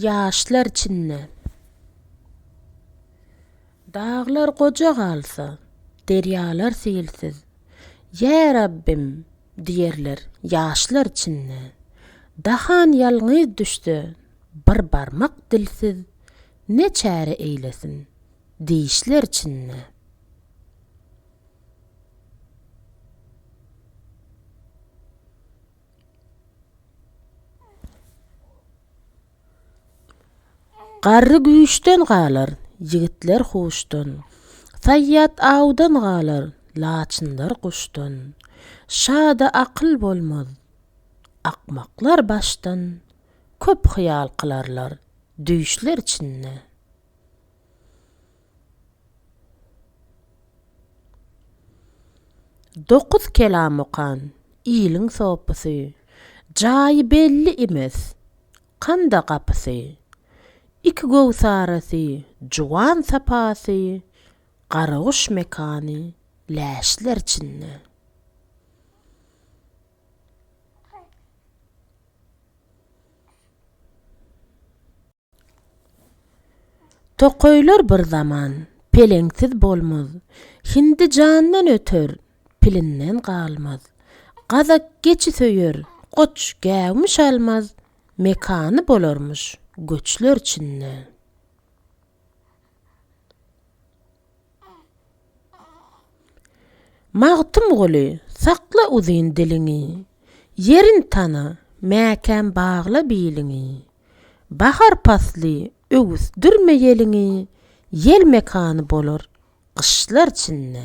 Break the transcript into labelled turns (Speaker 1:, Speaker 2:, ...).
Speaker 1: яшлар чинне. Дағлар қожа қалса, дериялар сейілсіз. Я Раббим, дейерлер, яшлар чинне. Дахан ялғы дүшті, бір бармақ дилсіз, не чәрі ейлесін, дейшлер чинне. Garry güýçden galar, ýigitler huşdan. Sayyat awdan galar, laçynlar guşdan. Şada akyl bolmaz, akmaklar başdan. Köp hyýal kylarlar, düýüşler çinne. Dokuz kelam okan, iyiliň sopasy. Jaýy belli emes, kanda gapysy. Iki gowsarasy, juwan sapasy, garaguş mekany, läşler çinne. Tokoylar bir zaman pelengsiz bolmaz. Hindi jandan ötör, pilinden galmaz. Gazak geçi söýür, goç gäwmiş almaz. Mekany bolarmış göçler çinne. Magtym goly, sakla uzyn diliňi. Yerin tana, mäkän bagla biliňi. Bahar pasly, öwüs dürme. Yel mekany bolar, gyşlar çinne.